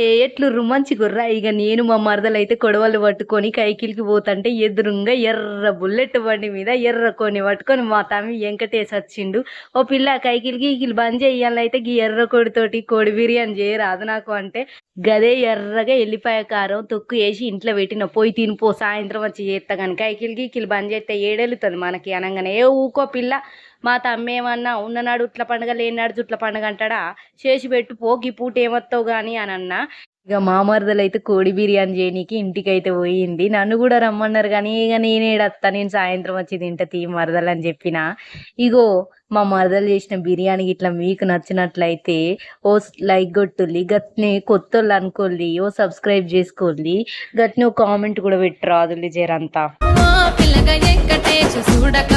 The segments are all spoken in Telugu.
ఏ ఎట్లు రుమంచి గుర్రా? ఇక నేను మా మరదలైతే కొడవలు పట్టుకొని కైకిలికి పోతుంటే ఎదురుంగా ఎర్ర బుల్లెట్ బండి మీద ఎర్ర కొని పట్టుకొని మా తమ్మి వెంకటేష్ వచ్చిండు. ఓ పిల్ల కైకిలికి ఇకిలు బంద్ చేయాలైతే గీ ఎర్ర కొడితోటి కోడి బిర్యానీ చేయరాదు నాకు అంటే గదే ఎర్రగా ఎల్లిపాయ కారం తొక్కు వేసి ఇంట్లో పెట్టిన పోయి తినిపో సాయంత్రం వచ్చి చేస్తా కనుక. కైకిలికి ఈకిలి బంద్ చేస్తే ఏడెళ్తుంది మనకి అనగానే. ఏ ఊకో పిల్ల మా తమ్మేమన్నా ఉన్ననాడు ఇట్ల పండుగ లేనినాడు చుట్ల పండుగ అంటాడా? చేసి పెట్టు పోకి పూట ఏమొత్తావు కానీ అని అన్నా. ఇక మామరదలు అయితే కోడి బిర్యానీ చేయనీకి ఇంటికి అయితే పోయింది. నన్ను కూడా రమ్మన్నారు కానీ ఇక నేనేడత్తా నేను సాయంత్రం వచ్చి తింటా తీ మరదలు అని చెప్పిన. ఇగో మా మరదలు చేసిన బిర్యానీ ఇట్లా మీకు నచ్చినట్లయితే ఓ లైక్ కొట్టుల్లి గట్నే కొత్త వాళ్ళు అనుకోల్లి ఓ సబ్స్క్రైబ్ చేసుకోల్లి గట్నే ఓ కామెంట్ కూడా పెట్టరాదుల్లి జరంతా. ఓ పిల్లగా వెంకటేశు చూడకపోతుంటవో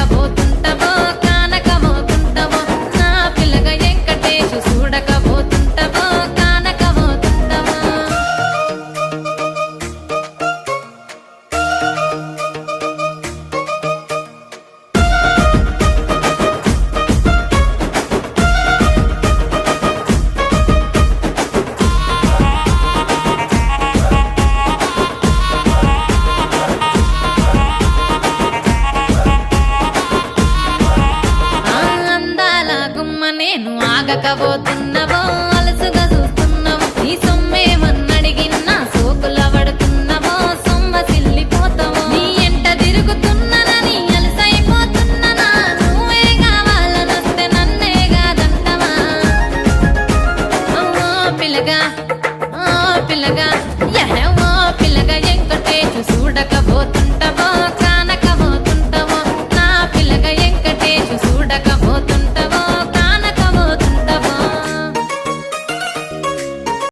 ఆగకపోతున్నవో అలసుగా చూస్తున్నావు. నీ సొమ్ము